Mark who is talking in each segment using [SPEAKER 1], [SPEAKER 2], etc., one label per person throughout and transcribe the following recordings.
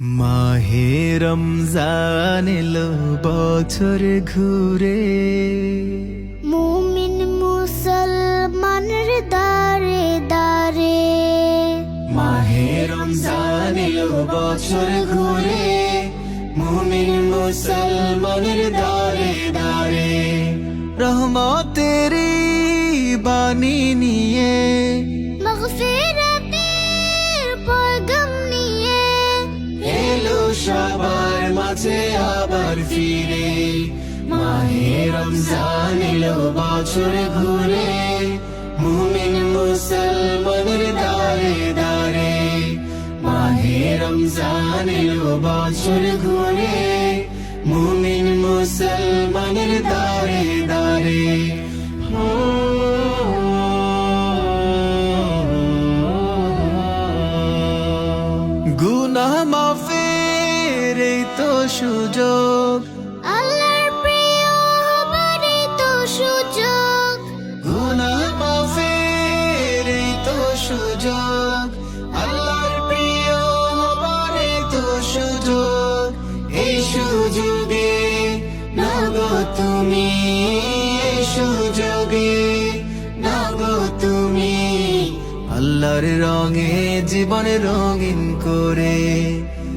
[SPEAKER 1] মাহে রমজান এলো বছর ঘুরে।
[SPEAKER 2] মুমিন মুসলমানের দারে দারে
[SPEAKER 1] মাহে রমজান এলো বছর ঘুরে। মুমিন মুসলমানের দারে দারে রহমতেরি বাণী নিয়ে আবার ফিরে মাহে রমজান এলো বছর ঘুরে, মুমিন মুসলমানের দারে দারে মাহে রমজান এলো বছর ঘুরে, মুমিন মুসলমানের দারে দারে গুনাহ মাফের এই তো সুযোগ।
[SPEAKER 2] আল্লাহর প্রিয় হবারই তো সুযোগ।
[SPEAKER 1] গুনাহ মাফের এই তো সুযোগ। আল্লাহর প্রিয় হবার এই তো সুযোগ। এই সুযোগে নগো তুমি এই সুযোগে নগো তুমি। আল্লাহর রঙে জীবন রঙিন করে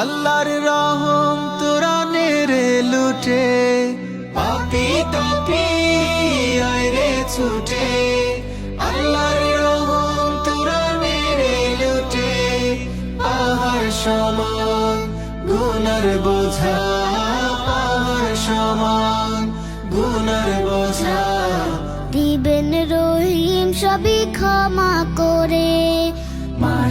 [SPEAKER 1] আল্লাহর রহম তোরা নেরে লুটে। পাপি তাপি আইরে ছুটে। আল্লাহর রহম তোরা নেরে লুটে। পাহাড় সমান, গুনার বোঝা, পাহাড় সমান, গুনার বোঝা।
[SPEAKER 2] দিবেন রহিম সবই ক্ষমা করে।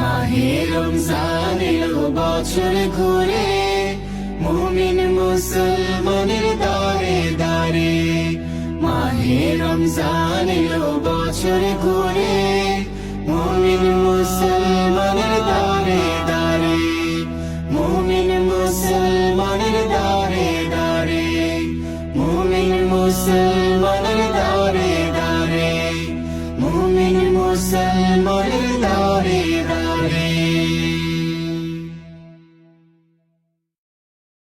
[SPEAKER 1] মাহে রমজানের বছর ঘুরে, মুমিন মুসলমানের দারে দারে। মাহে রমজানের বছর ঘুরে, মুমিন মুসলমানের দারে দারে। মুমিন মুসলমানের দারে দারে, মুমিন মুসলমানের দারে দারে। মুমিন মুসলমান